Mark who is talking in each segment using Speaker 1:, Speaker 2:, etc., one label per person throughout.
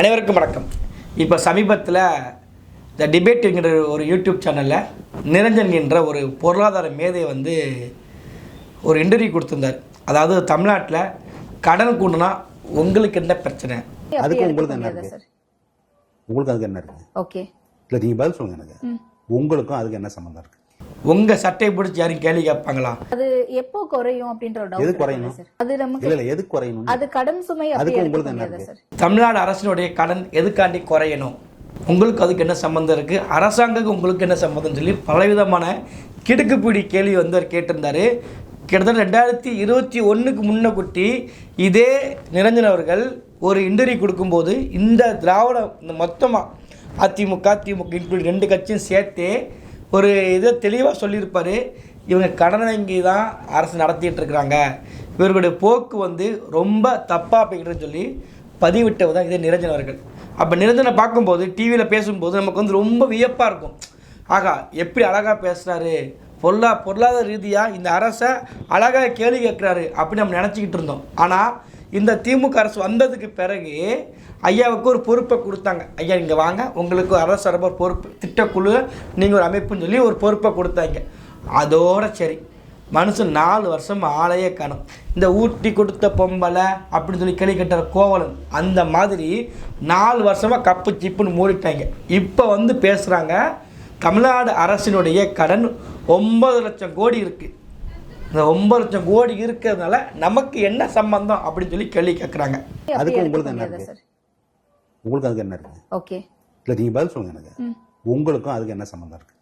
Speaker 1: அனைவருக்கும் வணக்கம். இப்போ சமீபத்தில் த டிபேட்டுங்கிற ஒரு யூடியூப் சேனலில் நிரஞ்சன் என்ற ஒரு பொருளாதார மேதை வந்து ஒரு இன்டர்வியூ கொடுத்திருந்தார். அதாவது தமிழ்நாட்டில் கடன் கூண்டுனா உங்களுக்கு என்ன பிரச்சனை?
Speaker 2: அதுக்கு உங்களுக்கு என்ன இருக்கு?
Speaker 3: சார்
Speaker 2: உங்களுக்கு அதுக்கு என்ன இருக்கு?
Speaker 3: ஓகே.
Speaker 2: இல்ல நீங்க பதில் சொல்லுங்க எனக்கு. உங்களுக்கும் அதுக்கு என்ன சம்மந்தம் இருக்கு?
Speaker 1: உங்கள் சட்டையை பிடிச்சி யாரும் கேள்வி கேட்பாங்களா?
Speaker 3: அது எப்போ குறையும் அப்படின்ற ஒரு
Speaker 2: எது
Speaker 3: டவுட்
Speaker 2: குறையணும்?
Speaker 3: அது நமக்கு
Speaker 2: இல்ல இல்ல எது குறையணும்
Speaker 3: அது கடன் சுமை
Speaker 2: அதுக்கு உங்களுக்கு என்ன இருக்கு?
Speaker 3: சார்
Speaker 1: தமிழ்நாடு அரசினுடைய கடன் எதுக்காண்டி குறையணும்? உங்களுக்கு அதுக்கு என்ன சம்மந்தம் இருக்குது அரசாங்கத்துக்கு உங்களுக்கு என்ன சம்மந்தம்னு சொல்லி பலவிதமான கிடுக்குப்பிடி கேள்வி வந்து அவர் கேட்டிருந்தார். கிட்டத்தட்ட ரெண்டாயிரத்தி இருபத்தி ஒன்றுக்கு முன்ன குட்டி இதே நிரஞ்சன் அவர்கள் ஒரு இன்டர்வியூ கொடுக்கும்போது இந்த திராவிட இந்த மொத்தமாக அதிமுக திமுக இன்க்ளூட் ரெண்டு கட்சியும் சேர்த்து ஒரு இதை தெளிவாக சொல்லியிருப்பார். இவங்க கடன் வங்கி தான் அரசு நடத்திட்டு இருக்கிறாங்க இவர்களுடைய போக்கு வந்து ரொம்ப தப்பாக போய்கிட்டு சொல்லி பதிவிட்டவர் தான் இதே நிரஞ்சன் அவர்கள். அப்போ நிரஞ்சனை பார்க்கும்போது டிவியில் பேசும்போது நமக்கு வந்து ரொம்ப வியப்பாக இருக்கும். ஆகா எப்படி அழகாக பேசுகிறாரு பொருளா பொருளாதார ரீதியாக இந்த அரசை அழகாக கேள்வி கேட்குறாரு அப்படின்னு நம்ம நினச்சிக்கிட்டு இருந்தோம். ஆனால் இந்த திமுக அரசு வந்ததுக்கு பிறகு ஐயாவுக்கு ஒரு பொறுப்பை கொடுத்தாங்க. ஐயா இங்கே வாங்க. உங்களுக்கு அரசு சார்பா ஒரு பொறுப்பு திட்டக்குழு நீங்கள் ஒரு அமைப்புன்னு சொல்லி ஒரு பொறுப்பை கொடுத்தாங்க. அதோட சரி மனுஷன் நாலு வருஷம் ஆளையே காணும். இந்த ஊட்டி கொடுத்த பொம்பளை அப்படின்னு சொல்லி கேள்வி கட்டுற கோவலன் அந்த மாதிரி நாலு வருஷமாக கப்பு சிப்புன்னு மூடிட்டாங்க. இப்போ வந்து பேசுகிறாங்க தமிழ்நாடு அரசினுடைய கடன் ஒன்பது லட்சம் கோடி இருக்குது இந்த ஒன்பது லட்சம் கோடி இருக்கிறதுனால நமக்கு என்ன சம்பந்தம் அப்படின்னு சொல்லி கேள்வி கேட்குறாங்க
Speaker 2: அதுக்கு உங்களுக்கு என்ன இருக்கு? உங்களுக்கு அதுக்கு என்ன இருக்கு?
Speaker 3: ஓகே.
Speaker 2: இல்ல நீங்க பதில் சொல்லுங்க எனக்கு. உங்களுக்கும் அதுக்கு என்ன சம்மந்தம் இருக்கு?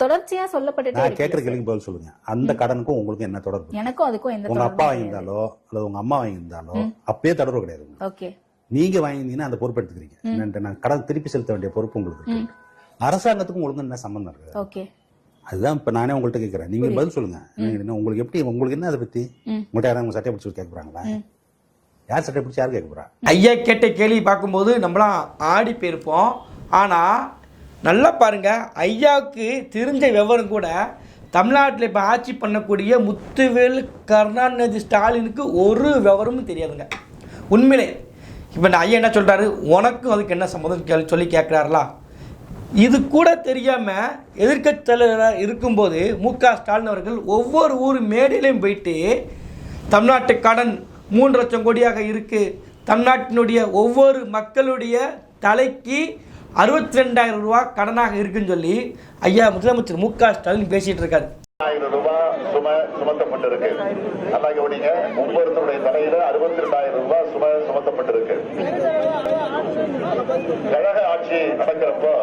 Speaker 3: தொடர்ச்சியா சொல்லப்பட்டுட்டே
Speaker 2: நான் கேட்கற கேள்விக்கு பதில் சொல்லுங்க. அந்த கடனுக்கும் உங்களுக்கு என்ன தொடர்பு?
Speaker 3: எனக்கும் அதுக்கும் எந்த
Speaker 2: உங்க அப்பா. வாங்கியிருந்தாலோ அல்லது உங்க அம்மா வாங்கியிருந்தாலோ அப்பயே தொடர்பு கிடையாது.
Speaker 3: ஓகே.
Speaker 2: நீங்க வாங்கியிருந்தீங்கன்னா அந்த பொறுப்பு எடுத்துக்கிறீங்க. நான் கடன் திருப்பி செலுத்த வேண்டிய பொறுப்பு உங்களுக்கு இருக்கு. அரசாங்கத்துக்கும் உங்களுக்கு என்ன சம்பந்தம் இருக்கு?
Speaker 3: ஓகே.
Speaker 2: அதுதான் இப்ப நானே உங்கள்ட்ட கேட்கறேன் நீங்க பதில் சொல்லுங்க. நீங்க என்ன- உங்களுக்கு எப்படி உங்களுக்கு என்ன அதை பத்தி? உங்கள்ட்ட யாரும் உங்க சட்டையை பிடிச்சி கேட்க போறாங்களா? யார் சட்டை பிடிச்சி யார் கேட்க போறா?
Speaker 1: ஐயா கேட்ட கேள்வி பார்க்கும்போது நம்மளாம் ஆடி போயிருப்போம். ஆனால் நல்லா பாருங்க ஐயாவுக்கு தெரிஞ்ச விவரம் கூட தமிழ்நாட்டில் இப்போ ஆட்சி பண்ணக்கூடிய முத்துவேல் கருணாநிதி ஸ்டாலினுக்கு ஒரு விவரமும் தெரியாதுங்க. உண்மையிலே. இப்போ நான் ஐயா என்ன சொல்கிறாரு உனக்கும் அதுக்கு என்ன சம்மந்தம் சொல்லி கேட்குறாருலா இது கூட தெரியாமல் எதிர்க்கட்சி தலைவராக இருக்கும்போது மு க ஸ்டாலின் அவர்கள் ஒவ்வொரு ஊர் மேடையிலையும் போயிட்டு தமிழ்நாட்டு கடன் மூன்று லட்சம் கோடியாக இருக்குது தமிழ்நாட்டினுடைய ஒவ்வொரு மக்களுடைய தலைக்கு அறுபத்தி ரெண்டாயிரம் ரூபா கடனாக இருக்குன்னு சொல்லி ஐயா முதலமைச்சர் மு க ஸ்டாலின் பேசிட்டு இருக்காரு.
Speaker 4: ஆயிரம் ரூபாய் சுமத்தப்பட்டிருக்கு. நல்லா கவனிங்க ஒவ்வொருத்தருடைய தலையில அறுபத்தி ரெண்டாயிரம் ரூபாய் சுமத்தப்பட்டிருக்கு. கழக ஆட்சி நடக்கிறப்போ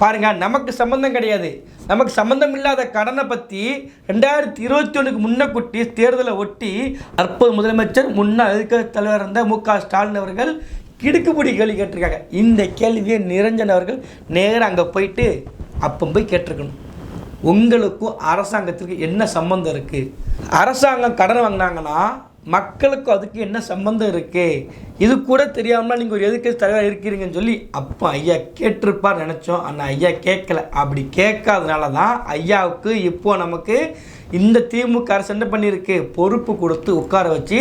Speaker 1: பாருங்கள் நமக்கு சம்மந்தம் கிடையாது. நமக்கு சம்மந்தம் இல்லாத கடனை பற்றி ரெண்டாயிரத்தி இருபத்தி ஒன்றுக்கு முன்ன குட்டி தேர்தலை ஒட்டி தற்போது முதலமைச்சர் முன்னாள் எதிர்க்கட்சி தலைவர் இருந்த மு க ஸ்டாலின் அவர்கள் கிடுக்குப்பிடி கேள்வி கேட்டிருக்காங்க. இந்த கேள்வியை நிரஞ்சன் அவர்கள் நேராக அங்கே போயிட்டு அப்போ போய் கேட்டிருக்கணும். உங்களுக்கும் அரசாங்கத்திற்கு என்ன சம்மந்தம் இருக்குது அரசாங்கம் கடன் வாங்கினாங்கன்னா மக்களுக்கும் அதுக்கு என்ன சம்பந்தம் இருக்குது இது கூட தெரியாமல் நீங்கள் ஒரு எதிர்க்கட்சி தலைவர் இருக்கிறீங்கன்னு சொல்லி அப்போ ஐயா கேட்டிருப்பார் நினச்சோம். ஆனால் ஐயா கேட்கல. அப்படி கேட்காதனால தான் ஐயாவுக்கு இப்போது நமக்கு இந்த திமுக அரசு என்ன பண்ணியிருக்கு? பொறுப்பு கொடுத்து உட்கார வச்சு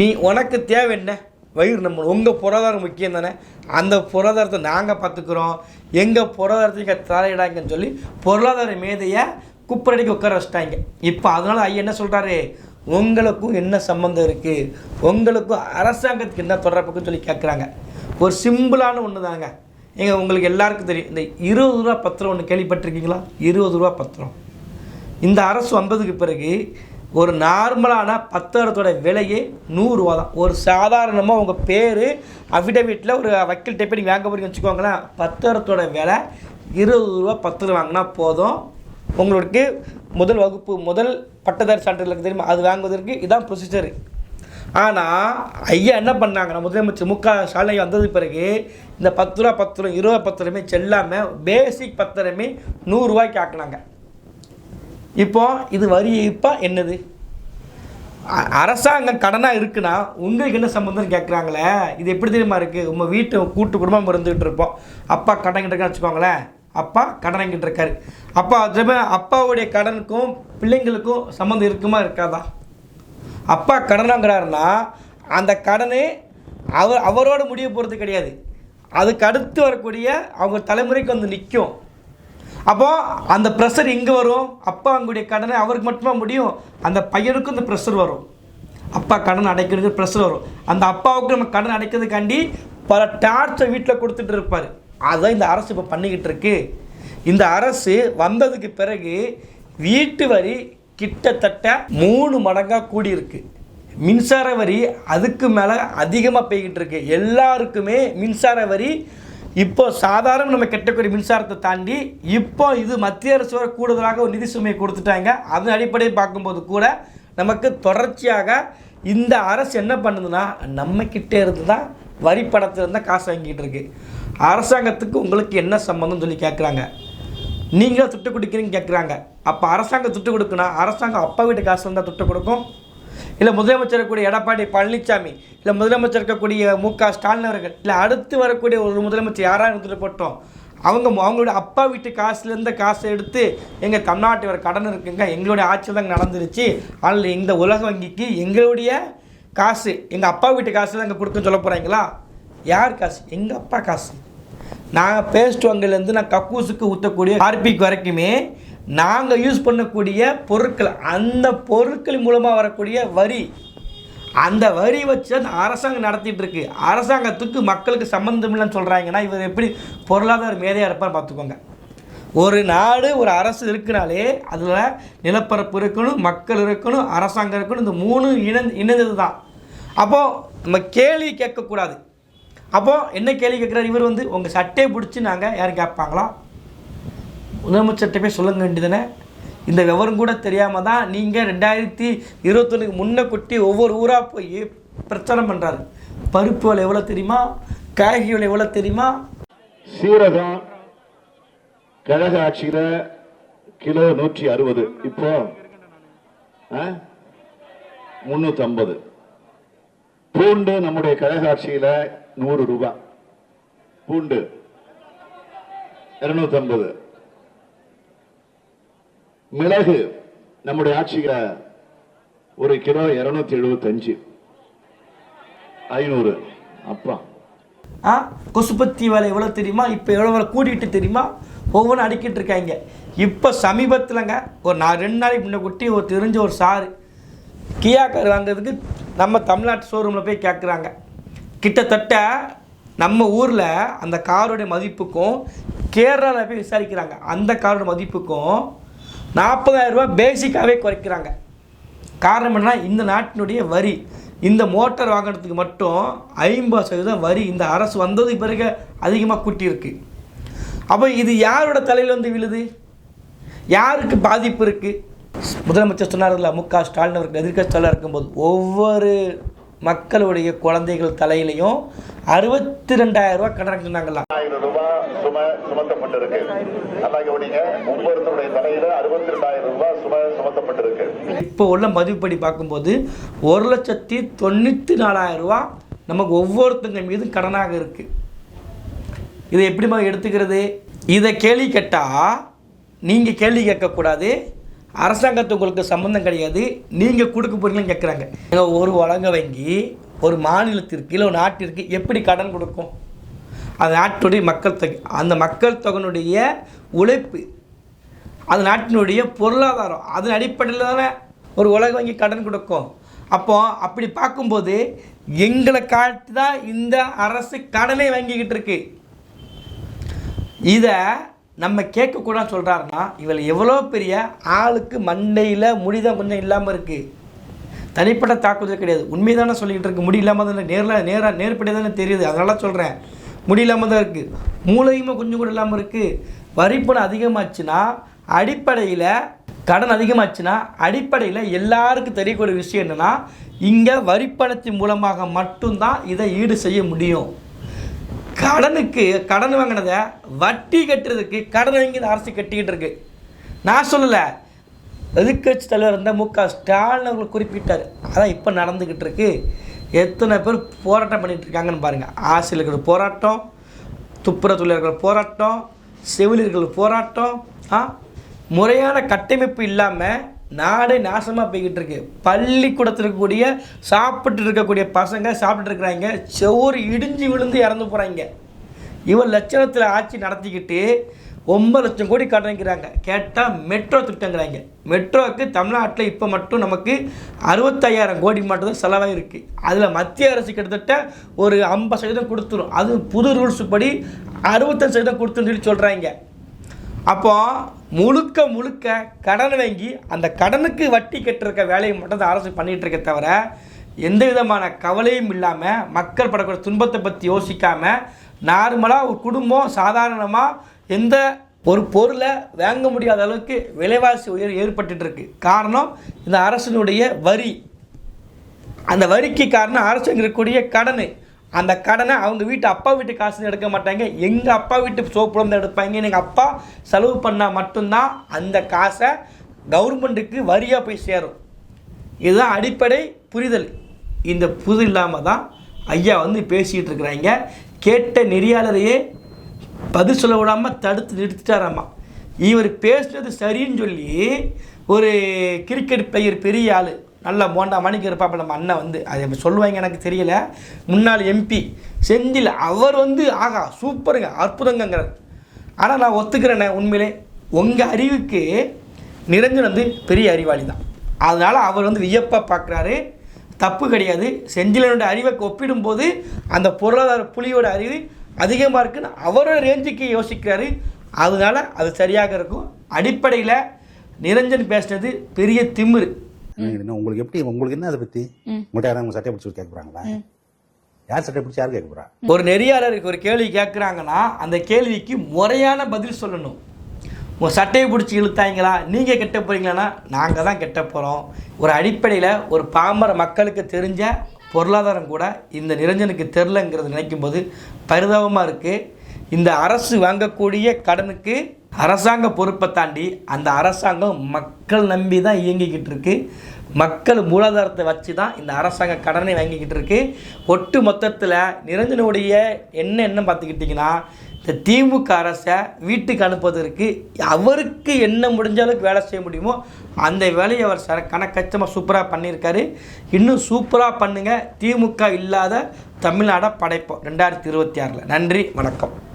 Speaker 1: நீ உனக்கு தேவை என்ன? வயிறு நம்ம உங்கள் பொருளாதாரம் முக்கியம் தானே? அந்த பொருளாதாரத்தை நாங்கள் பார்த்துக்குறோம். எங்கள் பொருளாதாரத்துக்கு தலையிடாங்கன்னு சொல்லி பொருளாதார மேதையை குப்பரடிக்கு உட்கார வச்சிட்டாங்க. இப்போ அதனால் ஐயா என்ன சொல்கிறாரு உங்களுக்கும் என்ன சம்மந்தம் இருக்குது உங்களுக்கும் அரசாங்கத்துக்கு என்ன தொடர்புக்குன்னு சொல்லி கேட்குறாங்க ஒரு சிம்பிளான ஒன்று தாங்க ஏங்க உங்களுக்கு எல்லாருக்கும் தெரியும். இந்த இருபது ரூபா பத்திரம் ஒன்று கேள்விப்பட்டிருக்கீங்களா? இருபது ரூபா பத்திரம். இந்த அரசு வந்ததுக்கு பிறகு ஒரு நார்மலான பத்திரத்தோட விலையே நூறுரூவா தான். ஒரு சாதாரணமாக உங்கள் பேர் அஃபிடவிட்டில் ஒரு வக்கீல் டைப்பை நீங்கள் வாங்க போறீங்கன்னு வச்சுக்கோங்களேன். பத்திரத்தோட விலை இருபது ரூபா பத்திரம் வாங்கினா போதும். உங்களுக்கு முதல் வகுப்பு முதல் பட்டதாரி சான்றிதழ் தெரியுமா? அது வாங்குவதற்கு இதான் ப்ரொசீஜர் ஆனால் ஐயா என்ன பண்ணாங்கன்னா முதலமைச்சர் மு க ஸ்டாலின் வந்தது பிறகு இந்த பத்து ரூபா பத்து ரூபா இருபது பத்திரமே செல்லாமல் பேசிக் பத்திரமே நூறுரூவாய்க்கு ஆக்குனாங்க. இப்போ இது வரி ஏய்ப்பா என்னது? அரசாங்கம் கடனாக இருக்குன்னா உங்களுக்கு என்ன சம்மந்தம் கேட்குறாங்களே இது எப்படி தெரியுமா இருக்குது உங்கள் வீட்டு கூட்டு குடும்பம் இருந்துக்கிட்டு இருப்போம். அப்பா கடன் கிட்ட வச்சுக்கோங்களேன். அப்பா கடன் இருக்காரு அப்பா அதுமே அப்பாவுடைய கடனுக்கும் பிள்ளைங்களுக்கும் சம்மந்தம் இருக்குமா இருக்காதா? அப்பா கடனாங்கிறாருன்னா அந்த கடனே அவர் அவரோட முடிய போகிறது கிடையாது. அதுக்கு அடுத்து வரக்கூடிய அவங்க தலைமுறைக்கு வந்து நிற்கும் அப்போது அந்த ப்ரெஷர் எங்கே வரும். அப்பா அவங்களுடைய கடனை அவருக்கு மட்டுமா முடியும்? அந்த பையனுக்கும் இந்த ப்ரெஷர் வரும். அப்பா கடன் அடைக்கிறதுக்கு ப்ரெஷர் வரும். அந்த அப்பாவுக்கு நம்ம கடன் அடைக்கிறதுக்காண்டி பல டார்ச்சை வீட்டில் கொடுத்துட்டு இருப்பார். அதுதான் இந்த அரசு இப்போ பண்ணிக்கிட்டு இருக்கு. இந்த அரசு வந்ததுக்கு பிறகு வீட்டு வரி கிட்டத்தட்ட மூணு மடங்காக கூடியிருக்கு. மின்சார வரி அதுக்கு மேலே அதிகமாக போய்கிட்டு இருக்கு. எல்லாருக்குமே மின்சார வரி இப்போ சாதாரண நம்ம கட்டக்கூடிய மின்சாரத்தை தாண்டி இப்போ இது மத்திய அரசு வரை கூடுதலாக ஒரு நிதி சுமையை கொடுத்துட்டாங்க. அதன் அடிப்படையில் பார்க்கும்போது கூட நமக்கு தொடர்ச்சியாக இந்த அரசு என்ன பண்ணுதுன்னா நம்ம கிட்டே இருந்து தான் வரி பணத்திலிருந்து தான் காசு வாங்கிட்டு இருக்குது அரசாங்கத்துக்கு உங்களுக்கு என்ன சம்மந்தம் சொல்லி கேட்குறாங்க நீங்களும் துட்டு கொடுக்குறீங்க கேட்குறாங்க அப்போ அரசாங்கம் துட்டு கொடுக்குன்னா அரசாங்கம் அப்பா வீட்டு காசு இருந்தால் துட்டு கொடுக்கும்? இல்லை முதலமைச்சர் இருக்கக்கூடிய எடப்பாடி பழனிசாமி இல்லை முதலமைச்சர் இருக்கக்கூடிய மு க ஸ்டாலின் அவர்கள் இல்லை அடுத்து வரக்கூடிய ஒரு முதலமைச்சர் யாராக இருந்துட்டு போட்டோம். அவங்க அவங்களோட அப்பா வீட்டு காசுலேருந்து காசை எடுத்து எங்கள் தமிழ்நாட்டு ஒரு கடன் இருக்குங்க எங்களுடைய ஆட்சியில் தான் நடந்துருச்சு. அதில் இந்த உலக வங்கிக்கு எங்களுடைய காசு எங்கள் அப்பா வீட்டு காசு தான் இங்கே கொடுக்குன்னு சொல்ல போகிறாங்களா யார் காசு? எங்கள் அப்பா காசு. நாங்கள் பேஸ்ட் வங்கிலேருந்து நான் கக்கூசுக்கு ஊற்றக்கூடிய ஹார்பிக் வரைக்குமே நாங்கள் யூஸ் பண்ணக்கூடிய பொருட்கள் அந்த பொருட்கள் மூலமாக வரக்கூடிய வரி. அந்த வரி வச்சு அந்த அரசாங்கம் நடத்திட்டு இருக்கு. அரசாங்கத்துக்கு மக்களுக்கு சம்மந்தம் இல்லைன்னு சொல்கிறாங்கன்னா இவர் எப்படி பொருளாதார மேதையாக இருப்பான்னு பார்த்துக்கோங்க. ஒரு நாடு ஒரு அரசு இருக்குனாலே அதில் நிலப்பரப்பு இருக்கணும் மக்கள் இருக்கணும் அரசாங்கம் இருக்கணும் இந்த மூணு இணை இணைந்தது தான் அப்போது நம்ம கேள்வி கேட்கக்கூடாது. அப்போது என்ன கேள்வி கேட்குறாரு? இவர் வந்து உங்கள் சட்டையை பிடிச்சி நாங்கள் யாரும் கேட்பாங்களா? முதலமைச்சர்கிட்ட போய் சொல்லுங்க வேண்டியதுனே இந்த விவரம் கூட தெரியாமல் தான் நீங்கள் ரெண்டாயிரத்தி இருபத்தொன்னுக்கு முன்னே குட்டி ஒவ்வொரு ஊராக போய் பிரச்சனை பண்ணுறாரு பருப்பு விலை எவ்வளோ தெரியுமா? காய்கறி விலை எவ்வளோ தெரியுமா?
Speaker 4: சீரகம் கழக ஆட்சியில் கிலோ நூற்றி அறுபது. இப்போ முன்னூத்தி ஐம்பது பூண்டு நம்முடைய கழக ஆட்சியில் நூறு ரூபாய் பூண்டு. இருநூத்தி ஐம்பது மிளகு. நம்முடைய ஆட்சியில ஒரு கிலோ இருநூத்தி எழுபத்தஞ்சு ஐநூறு. அப்பா.
Speaker 1: ஆ கொசுபத்தி விலை எவ்வளோ தெரியுமா? இப்போ எவ்வளோ விலை கூட்டிகிட்டு தெரியுமா? ஒவ்வொன்றும் அடிக்கிட்டு இருக்காங்க. இப்போ சமீபத்தில்ங்க ஒரு நான் ரெண்டு நாளைக்கு முன்னே குட்டி ஒரு தெரிஞ்ச ஒரு சாரு கியா கார் வாங்குறதுக்கு நம்ம தமிழ்நாட்டு ஷோரூமில் போய் கேட்குறாங்க கிட்டத்தட்ட நம்ம ஊரில் அந்த காரோடைய மதிப்புக்கும் கேரளாவில் போய் விசாரிக்கிறாங்க. அந்த காரோட மதிப்புக்கும் நாற்பதாயிரரூபா பேசிக்காகவே குறைக்கிறாங்க. காரணம் என்னன்னா இந்த நாட்டினுடைய வரி இந்த மோட்டார் வாங்கினதுக்கு மட்டும் ஐம்பது சதவீதம் வரி இந்த அரசு வந்ததுக்கு பிறகு அதிகமாக கூட்டியிருக்கு. அப்போ இது யாரோட தலையில் வந்து விழுது? யாருக்கு பாதிப்பு இருக்குது முதலமைச்சர் சொன்னார்ல மு க ஸ்டாலின் அவர்கள் எதிர்க்கட்சி இருக்கும்போது ஒவ்வொரு மக்களுடைய குழந்தைகள் தலையிலையும் அறுபத்தி ரெண்டாயிரம் ரூபாய் கடன் சொன்னாங்களாம்
Speaker 4: ஆயிரம் ரூபாய் சுமை சுமத்தப்பட்டிருக்கு. நல்லா கவனிங்க ஒவ்வொருத்தருடைய தலையில அறுபத்தி ரெண்டாயிரம் ரூபாய் சுமை சுமத்தப்பட்டிருக்கு.
Speaker 1: இப்போ உள்ள மதிப்படி பார்க்கும்போது ஒரு லட்சத்தி தொண்ணூற்றி நாலாயிரம் ரூபா நமக்கு ஒவ்வொருத்தங்க மீதும் கடனாக இருக்குது இதை எப்படிமா எடுத்துக்கிறது? இதை கேள்வி கேட்டால் நீங்கள் கேள்வி கேட்கக்கூடாது. அரசாங்கத்துக்கு உங்களுக்கு சம்மந்தம் கிடையாது. நீங்கள் கொடுக்க போறீங்கன்னு கேட்குறாங்க ஏங்க, ஒரு வழங்க வங்கி ஒரு மாநிலத்திற்கு இல்லை ஒரு நாட்டிற்கு எப்படி கடன் கொடுக்கும்? அந்த நாட்டுடைய மக்கள் தொகை அந்த மக்கள் தொகையினுடைய உழைப்பு அந்த நாட்டினுடைய பொருளாதாரம் அதன் அடிப்படையில் தானே ஒரு உலக வங்கி கடன் கொடுக்கும். அப்போ அப்படி பார்க்கும்போது எங்களை காட்டு தான் இந்த அரசு கடனை வாங்கிக்கிட்டு இருக்கு. இதை நம்ம கேட்கக்கூடாது சொல்கிறாருன்னா இவள் எவ்வளோ பெரிய ஆளுக்கு மண்டையில் முடிதான் கொஞ்சம் இல்லாமல் இருக்குது தனிப்பட்ட தாக்குதல் கிடையாது. உண்மைதானே சொல்லிக்கிட்டு இருக்கு. முடி இல்லாமல் தானே நேரில் நேராக நேர்படி தானே தெரியுது. அதனால சொல்கிறேன் முடி இல்லாமல் தான் இருக்குது மூளையுமே கொஞ்சம் கூட இல்லாமல் இருக்குது வரிப்பணம் அதிகமாச்சுன்னா அடிப்படையில் கடன் அதிகமாச்சுன்னா அடிப்படையில் எல்லாருக்கும் தெரியக்கூடிய விஷயம் என்னென்னா இங்கே வரிப்பணத்தின் மூலமாக மட்டும்தான் இதை ஈடு செய்ய முடியும். கடனுக்கு கடன் வாங்கினதை வட்டி கட்டுறதுக்கு கடன் வாங்கி அரசு கட்டிக்கிட்டு இருக்கு. நான் சொல்லலை எதிர்கட்சி தலைவர் இருந்த மு க ஸ்டாலின் அவர்கள் குறிப்பிட்டார். அதான் இப்போ நடந்துக்கிட்டு இருக்கு. எத்தனை பேர் போராட்டம் பண்ணிகிட்டு இருக்காங்கன்னு பாருங்கள் இருக்கிற போராட்டம் துப்புர தொழிலாளர்கள் போராட்டம் செவிலியர்கள் போராட்டம் ஆ? முறையான கட்டமைப்பு இல்லாமல் நாடே நாசமாக போய்கிட்டு இருக்கு. பள்ளிக்கூடத்தில் இருக்கக்கூடிய சாப்பிட்டு இருக்கக்கூடிய பசங்க சாப்பிட்டு இருக்கிறாங்க. செவ்வொரு இடிஞ்சு விழுந்து இறந்து போகிறாங்க இவன் லட்சணத்தில் ஆட்சி நடத்திக்கிட்டு ஒன்பது லட்சம் கோடி கடனைக்கிறாங்க கேட்டால் மெட்ரோ திட்டங்கிறாங்க. மெட்ரோவுக்கு தமிழ்நாட்டில் இப்போ மட்டும் நமக்கு அறுபத்தையாயிரம் கோடி மட்டும்தான் செலவாக இருக்குது அதில் மத்திய அரசு கிட்டத்தட்ட ஒரு ஐம்பது சதவீதம் கொடுத்துரும். அது புது ரூல்ஸ் படி அறுபத்தஞ்சு சதவீதம் கொடுத்துன்னு சொல்லி சொல்கிறாங்க அப்போ முழுக்க முழுக்க கடன் வாங்கி அந்த கடனுக்கு வட்டி கட்டிருக்க வேலையை மட்டும் தான் அரசு பண்ணிகிட்டு இருக்க தவிர எந்த விதமான கவலையும் இல்லாமல் மக்கள் படக்கூடிய துன்பத்தை பற்றி யோசிக்காமல் நார்மலாக ஒரு குடும்பம் சாதாரணமாக எந்த ஒரு பொருளை வாங்க முடியாத அளவுக்கு விலைவாசி உயர் ஏற்பட்டுட்டு இருக்கு. காரணம் இந்த அரசினுடைய வரி. அந்த வரிக்கு காரணம் அரசு இருக்கக்கூடிய கடன். அந்த கடனை அவங்க வீட்டு அப்பா வீட்டு காசுன்னு எடுக்க மாட்டாங்க. எங்கள் அப்பா வீட்டு சோப்பு தான் எடுப்பாங்க. எங்கள் அப்பா செலவு பண்ணால் மட்டும்தான் அந்த காசை கவர்மெண்ட்டுக்கு வரியாக போய் சேரும். இதுதான் அடிப்படை புரிதல். இந்த புது இல்லாமல் தான் ஐயா வந்து பேசிகிட்டு இருக்கிறாங்க. கேட்ட நெறியாளரையே பதில் சொல்ல விடாமல் தடுத்து நிறுத்திட்டாராம்மா இவர் பேசுனது சரின்னு சொல்லி ஒரு கிரிக்கெட் பிளேயர் பெரிய ஆள் நல்ல போண்டா மணிக்கு இருப்பாப்பில் நம்ம அண்ணன் வந்து. அது சொல்லுவாங்க எனக்கு தெரியல. முன்னாள் எம்பி செந்தில் அவர் வந்து ஆகா சூப்பருங்க அற்புதங்கிறார் ஆனால் நான் ஒத்துக்கிறேண்ணே உண்மையிலே. உங்கள் அறிவுக்கு நிரஞ்சன் வந்து பெரிய அறிவாளி தான் அதனால் அவர் வந்து வியப்பாக பார்க்குறாரு தப்பு கிடையாது. செந்திலனுடைய அறிவை ஒப்பிடும்போது அந்த பொருளாதார புலியோட அறிவு அதிகமாக இருக்குன்னு அவரோட ரேஞ்சுக்கு யோசிக்கிறாரு. அதனால் அது சரியாக இருக்கும். அடிப்படையில் நிரஞ்சன் பேசுனது பெரிய திமிரு.
Speaker 2: என்ன உங்களுக்கு எப்படி உங்களுக்கு என்ன அதை பத்தி? உங்கள்கிட்ட உங்க சட்டை பிடிச்சி கேட்க போறாங்களா? யார் சட்டை பிடிச்சி யார் கேட்க போறா?
Speaker 1: ஒரு நெறியாளருக்கு ஒரு கேள்வி கேட்குறாங்கன்னா அந்த கேள்விக்கு முறையான பதில் சொல்லணும். உங்கள் சட்டையை பிடிச்சி இழுத்தாங்களா? நீங்கள் கெட்ட போகிறீங்களான்னா நாங்கள் தான் கெட்ட போகிறோம் ஒரு அடிப்படையில் ஒரு பாமர மக்களுக்கு தெரிஞ்ச பொருளாதாரம் கூட இந்த நிரஞ்சனுக்கு தெரிலங்கிறது நினைக்கும் போது பரிதாபமாக இருக்குது இந்த அரசு வாங்கக்கூடிய கடனுக்கு அரசாங்க பொறுப்பை தாண்டி அந்த அரசாங்கம் மக்கள் நம்பி தான் இயங்கிக்கிட்டு இருக்கு. மக்கள் மூலாதாரத்தை வச்சு தான் இந்த அரசாங்க கடனை வாங்கிக்கிட்டு இருக்கு. ஒட்டு மொத்தத்தில் நிரஞ்சனுடைய என்ன என்ன பார்த்துக்கிட்டிங்கன்னா இந்த திமுக அரசை வீட்டுக்கு அனுப்புவதற்கு அவருக்கு என்ன முடிஞ்ச அளவுக்கு வேலை செய்ய முடியுமோ அந்த வேலையை அவர் ச கணக்கச்சமாக சூப்பராக பண்ணியிருக்காரு. இன்னும் சூப்பராக பண்ணுங்கள் திமுக இல்லாத தமிழ்நாடை படைப்போம். ரெண்டாயிரத்தி இருபத்தி ஆறில். நன்றி வணக்கம்.